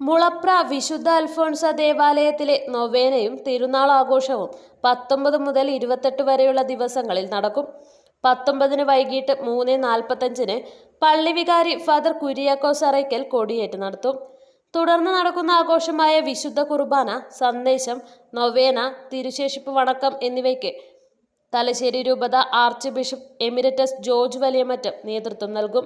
മുളപ്ര വിശുദ്ധ അൽഫോൺസ ദേവാലയത്തിലെ നൊവേനയും തിരുനാൾ ആഘോഷവും പത്തൊമ്പത് മുതൽ ഇരുപത്തെട്ട് വരെയുള്ള ദിവസങ്ങളിൽ നടക്കും. പത്തൊമ്പതിന് വൈകിട്ട് മൂന്ന് നാൽപ്പത്തഞ്ചിന് പള്ളിവികാരി ഫാദർ കുര്യാക്കോസ് അറയ്ക്കൽ കൊടിയേറ്റ് നടത്തും. തുടർന്ന് നടക്കുന്ന ആഘോഷമായ വിശുദ്ധ കുർബാന സന്ദേശം നൊവേന തിരുശേഷിപ്പ് വണക്കം എന്നിവയ്ക്ക് തലശ്ശേരി രൂപത archbishop emeritus George Valiyamattam നേതൃത്വം നൽകും.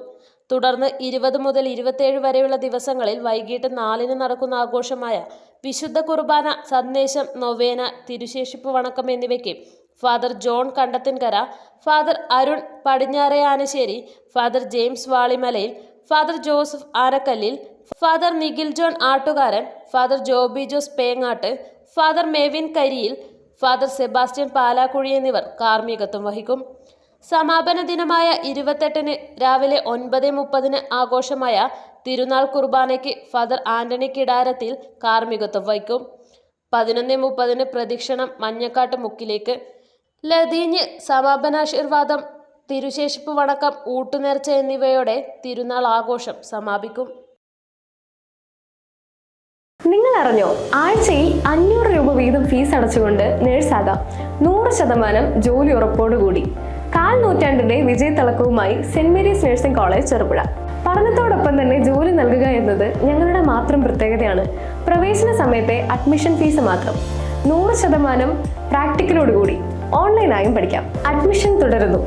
തുടർന്ന് ഇരുപത് മുതൽ ഇരുപത്തിയേഴ് വരെയുള്ള ദിവസങ്ങളിൽ വൈകിട്ട് നാലിന് നടക്കുന്ന ആഘോഷമായ വിശുദ്ധ കുർബാന സന്ദേശം നൊവേന തിരുശേഷിപ്പ് വണക്കം എന്നിവയ്ക്ക് father John Kandathinkara father Arun Padinjare Anasseri father James വാളിമലയിൽ father Joseph ആനക്കല്ലിൽ father Nikhil John Attukaran father Joby Jose Pengattu father Mevin Kariyil father Sebastian Palakuzhy എന്നിവർ കാർമ്മികത്വം വഹിക്കും. സമാപന ദിനമായ ഇരുപത്തെട്ടിന് രാവിലെ ഒൻപത് മുപ്പതിന് ആഘോഷമായ തിരുനാൾ കുർബാനയ്ക്ക് ഫാദർ ആന്റണി കിടാരത്തിൽ കാർമ്മികത്വം വഹിക്കും. പതിനൊന്ന് മുപ്പതിന് പ്രദക്ഷിണം മഞ്ഞക്കാട്ട് മുക്കിലേക്ക്. ലതീഞ്ഞ് സമാപനാശീർവാദം തിരുശേഷിപ്പ് വണക്കം ഊട്ടുനേർച്ച എന്നിവയോടെ തിരുനാൾ ആഘോഷം സമാപിക്കും. നിങ്ങൾ അറിഞ്ഞോ ആഴ്ചയിൽ അഞ്ഞൂറ് രൂപ വീതം ഫീസ് അടച്ചുകൊണ്ട് നേഴ്സാകാം. നൂറ് ശതമാനം ജോലി ഉറപ്പോടുകൂടി. കാൽ നൂറ്റാണ്ടിന്റെ വിജയത്തിളക്കവുമായി Saint Mary's nursing college Cherupuzha. പഠനത്തോടൊപ്പം തന്നെ ജോലി നൽകുക എന്നത് ഞങ്ങളുടെ മാത്രം പ്രത്യേകതയാണ്. പ്രവേശന സമയത്തെ അഡ്മിഷൻ ഫീസ് മാത്രം. നൂറ് ശതമാനം പ്രാക്ടിക്കലോടുകൂടി. ഓൺലൈനായും പഠിക്കാം. അഡ്മിഷൻ തുടരുന്നു.